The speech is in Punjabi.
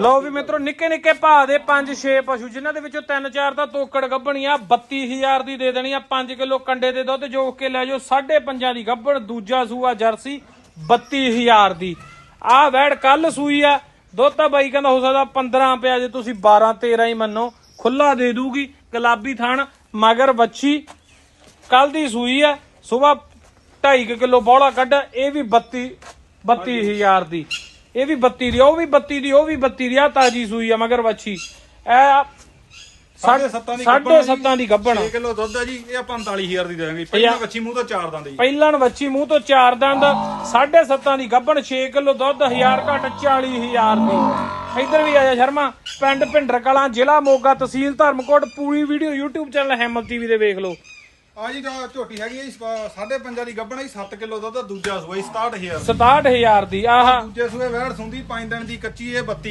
ਲਓ ਵੀ ਮਿੱਤਰੋ, ਨਿੱਕੇ ਨਿੱਕੇ ਭਾਅ ਦੇ 5-6 ਪਸ਼ੂ, ਜਿਨ੍ਹਾਂ ਦੇ ਵਿੱਚੋਂ 3-4 ਤਾਂ ਤੋਕੜ ਗੱਭਣੀ ਆ 32000 ਦੀ ਦੇ ਦੇਣੀ ਆ 5 ਕਿਲੋ ਕੰਡੇ ਦੇ ਦੁੱਧ ਜੋਕ ਕੇ ਲੈ ਜਾਓ 5.5 ਦੀ ਗੱਭਣ, ਦੂਜਾ ਸੂਆ ਜਰਸੀ 32000 ਦੀ। ਆਹ ਵੈੜ ਕੱਲ ਸੂਈ ਆ, ਦੁੱਧ ਤਾਂ ਬਾਈ ਕਹਿੰਦਾ ਹੋ ਸਕਦਾ 15 ਪਿਆ ਜੇ ਤੁਸੀਂ 12 13 ਹੀ ਮੰਨੋ ਖੁੱਲਾ ਦੇ ਦੂਗੀ, ਗੁਲਾਬੀ ਥਣ, ਮਗਰ ਬੱਚੀ ਕੱਲ ਦੀ ਸੂਈ ਆ, ਸਵੇਰ 2.5 ਕਿਲੋ ਬੋਲਾ ਕੱਢ, ਇਹ ਵੀ 32 32000 ਦੀ। ਇਹ ਵੀ 32 ਦੀ ਉਹ ਵੀ 32 ਦੀ ਉਹ ਵੀ 32 ਦੀ ਆ ਤਾਜੀ ਸੂਈ ਆ ਮਗਰ ਇਹ ਸਾਢੇ ਸੱਤਾਂ ਦੀ ਸਾਢੇ ਸੱਤਾਂ ਦੀ ਗੱਭਣ 6 ਕਿਲੋ ਦੁੱਧ ਹੈ ਜੀ ਇਹ ਆਪਾਂ 49000 ਦੀ ਦੇ ਦਾਂਗੇ ਪਹਿਲਾਂ ਬੱਚੀ ਮੂੰਹ ਤੋਂ ਚਾਰ ਦੰਦ ਜੀ। ਪਹਿਲਣ ਬੱਚੀ ਮੂੰਹ ਤੋਂ ਚਾਰ ਦੰਦ ਸਾਢੇ ਸੱਤਾਂ ਦੀ ਗੱਭਣ 6 ਕਿਲੋ ਦੁੱਧ 1000 ਘਟ 40000 ਦੀ। ਇੱਧਰ ਵੀ ਆ ਜਾ ਸ਼ਰਮਾ ਪਿੰਡ ਭਿੰਡਰ ਕਲਾਂ ਜ਼ਿਲ੍ਹਾ ਮੋਗਾ ਤਹਿਸੀਲ ਧਰਮਕੋਟ ਪੂਰੀ ਵੀਡੀਓ YouTube ਚੈਨਲ ਹੈਮਲ ਟੀਵੀ ਦੇ ਵੇਖ ਲਓ। ਆ ਜੀ ਤਾਂ ਝੋਟੀ ਹੈਗੀ ਹੈ ਜੀ ਸਾਢੇ ਪੰਜਾਂ ਦੀ ਗੱਭਣ ਹੈ ਜੀ 7 ਕਿਲੋ ਦੁੱਧ ਦੂਜਾ ਸੂਆ ਜੀ 67000 67000 ਦੀ। ਆਹ। ਦੂਜੇ ਸੂਏ ਵੈੜ ਸੁੰਦੀ 5 ਦਿਨ ਦੀ ਕੱਚੀ ਇਹ 32